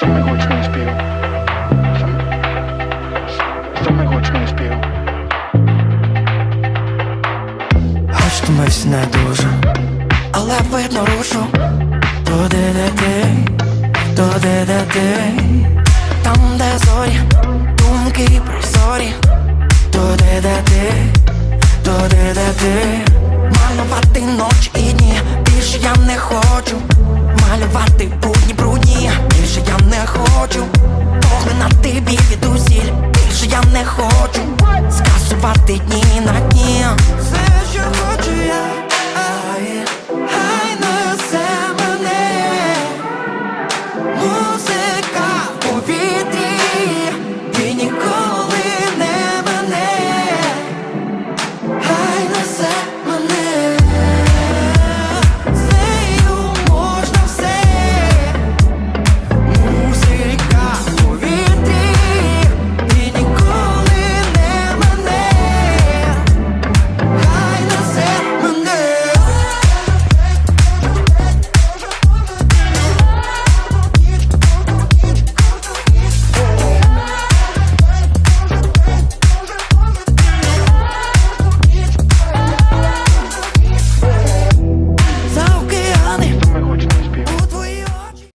Саме гучний спів. Саме гучний спів. Хоч тимось не дуже, але видно рушу. Туди, де ти, туди, де ти. Там, де зорі, думки прозорі Туди, де ти, туди, де ти. Малювати ночі і дні Більше я не хочу Малювати провести дні на дні Все, що хочу я, ай, хай несе мене, музика в повітрі.